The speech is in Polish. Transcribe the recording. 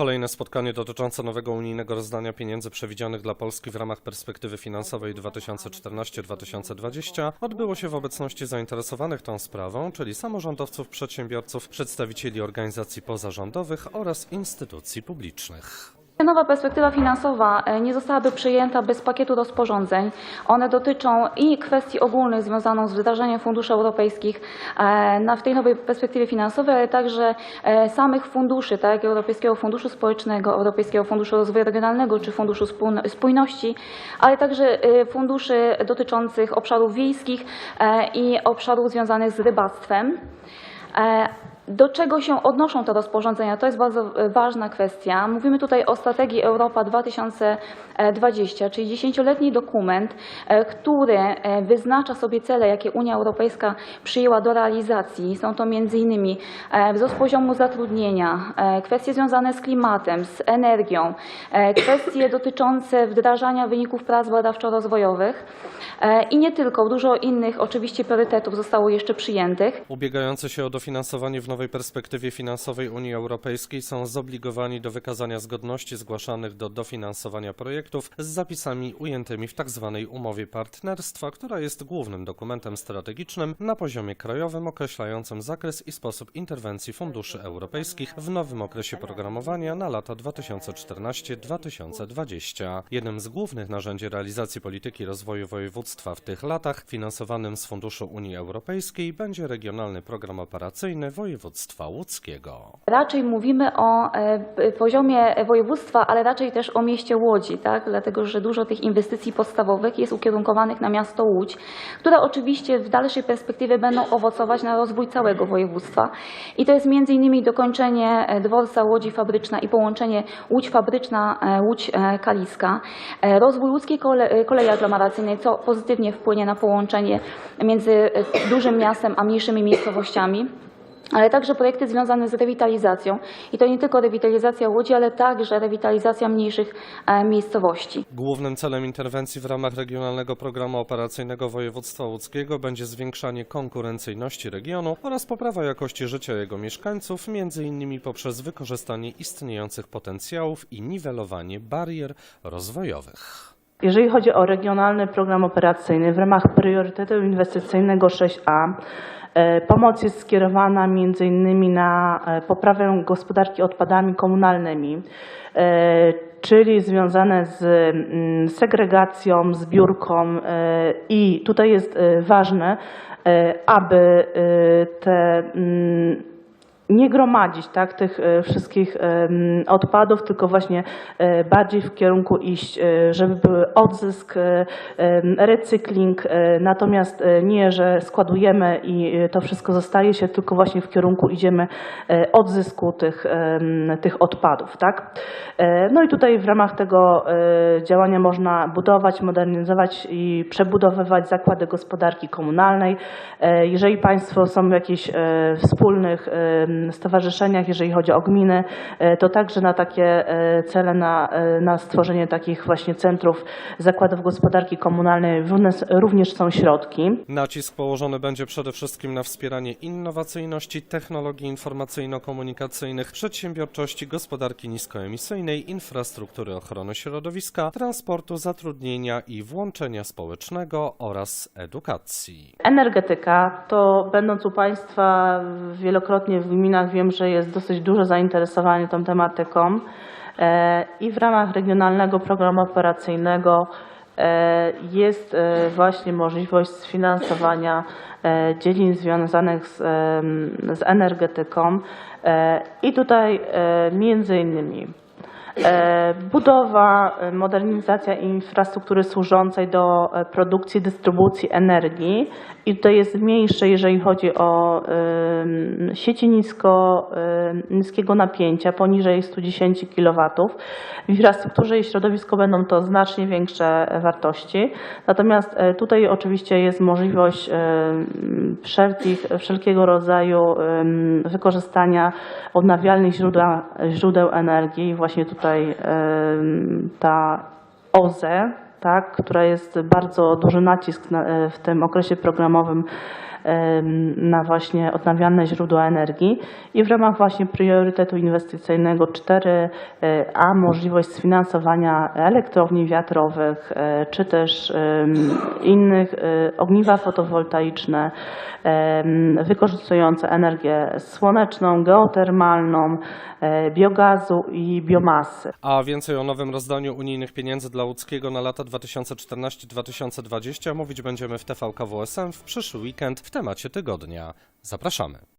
Kolejne spotkanie dotyczące nowego unijnego rozdania pieniędzy przewidzianych dla Polski w ramach perspektywy finansowej 2014-2020 odbyło się w obecności zainteresowanych tą sprawą, czyli samorządowców, przedsiębiorców, przedstawicieli organizacji pozarządowych oraz instytucji publicznych. Nowa perspektywa finansowa e, nie zostałaby przyjęta bez pakietu rozporządzeń. One dotyczą i kwestii ogólnych związanych z wdrażaniem funduszy europejskich e, w tej nowej perspektywie finansowej, ale także e, samych funduszy, tak jak Europejskiego Funduszu Społecznego, Europejskiego Funduszu Rozwoju Regionalnego czy Funduszu Spójno- Spójności, ale także funduszy dotyczących obszarów wiejskich i obszarów związanych z rybactwem. Do czego się odnoszą te rozporządzenia? To jest bardzo e, ważna kwestia. Mówimy tutaj o strategii Europa 2020, czyli dziesięcioletni dokument, e, który e, wyznacza sobie cele, jakie Unia Europejska przyjęła do realizacji. Są to m.in. wzrost poziomu zatrudnienia, kwestie związane z klimatem, z energią, kwestie dotyczące wdrażania wyników prac badawczo-rozwojowych i nie tylko. Dużo innych oczywiście priorytetów zostało jeszcze przyjętych. Ubiegający się o dofinansowanie w nowej perspektywie finansowej Unii Europejskiej są zobligowani do wykazania zgodności zgłaszanych do dofinansowania projektów z zapisami ujętymi w tzw. umowie partnerstwa, która jest głównym dokumentem strategicznym na poziomie krajowym określającym zakres i sposób interwencji funduszy europejskich w nowym okresie programowania na lata 2014-2020. Jednym z głównych narzędzi realizacji polityki rozwoju województwa w tych latach, finansowanym z Funduszu Unii Europejskiej, będzie regionalny program operacyjny województwa łódzkiego. Raczej mówimy o e, poziomie województwa, ale raczej też o mieście Łodzi, tak? dlatego że dużo tych inwestycji podstawowych jest ukierunkowanych na miasto Łódź, które oczywiście w dalszej perspektywie będą owocować na rozwój całego województwa. I to jest innymi dokończenie e, dworca Łodzi Fabryczna i połączenie Łódź Fabryczna, e, Łódź Kaliska, rozwój łódzkiej kole, kolei aglomeracyjnej, co pozytywnie wpłynie na połączenie między dużym miastem a mniejszymi miejscowościami ale także projekty związane z rewitalizacją. I to nie tylko rewitalizacja Łodzi, ale także rewitalizacja mniejszych e, miejscowości. Głównym celem interwencji w ramach Regionalnego Programu Operacyjnego Województwa Łódzkiego będzie zwiększanie konkurencyjności regionu oraz poprawa jakości życia jego mieszkańców, m.in. poprzez wykorzystanie istniejących potencjałów i niwelowanie barier rozwojowych. Jeżeli chodzi o regionalny program operacyjny w ramach priorytetu inwestycyjnego 6A, e, pomoc jest skierowana innymi na e, poprawę gospodarki odpadami komunalnymi, e, czyli związane z mm, segregacją, zbiórką e, i tutaj jest e, ważne, e, aby e, te mm, nie gromadzić tak, tych e, wszystkich em, odpadów, tylko właśnie e, bardziej w kierunku iść, e, żeby był odzysk, e, recykling, e, natomiast e, nie, że składujemy i e, to wszystko zostaje się, tylko właśnie w kierunku idziemy e, odzysku tych, tych odpadów. Tak? E, No i tutaj w ramach tego e, działania można budować, modernizować i przebudowywać zakłady gospodarki komunalnej. E, Jeżeli Państwo są w jakichś e, wspólnych stowarzyszeniach, jeżeli chodzi o gminy, e, to także na takie e, cele, na, e, na stworzenie takich właśnie centrów zakładów gospodarki komunalnej również- są środki. Nacisk położony będzie przede wszystkim na wspieranie innowacyjności, technologii informacyjno-komunikacyjnych, przedsiębiorczości, gospodarki niskoemisyjnej, infrastruktury ochrony środowiska, transportu, zatrudnienia i włączenia społecznego oraz edukacji. Energetyka to będąc u Państwa wielokrotnie w gminach. Wiem, że jest dosyć duże zainteresowanie tą tematyką E, i w ramach regionalnego programu operacyjnego e, jest e, właśnie możliwość sfinansowania dziedzin związanych z, z energetyką i tutaj między innymi Budowa, e, modernizacja infrastruktury służącej do e, produkcji, dystrybucji energii i tutaj jest mniejsze, jeżeli chodzi o sieci nisko, niskiego napięcia, poniżej 110 kW. W infrastrukturze i środowisku będą to znacznie większe wartości. Natomiast e, tutaj oczywiście jest możliwość wszelkich, wszelkiego rodzaju wykorzystania odnawialnych źródeł, źródeł energii. Właśnie tutaj em, ta OZE, tak, która jest bardzo duży nacisk na, e, w tym okresie programowym na właśnie odnawialne źródła energii i w ramach właśnie priorytetu inwestycyjnego 4a możliwość sfinansowania elektrowni wiatrowych e, czy też innych e, ogniwa fotowoltaiczne wykorzystujące energię słoneczną, geotermalną, e, biogazu i biomasy. A więcej o nowym rozdaniu unijnych pieniędzy dla łódzkiego na lata 2014-2020 mówić będziemy w TVK WSM w przyszły weekend w temacie tygodnia. Zapraszamy.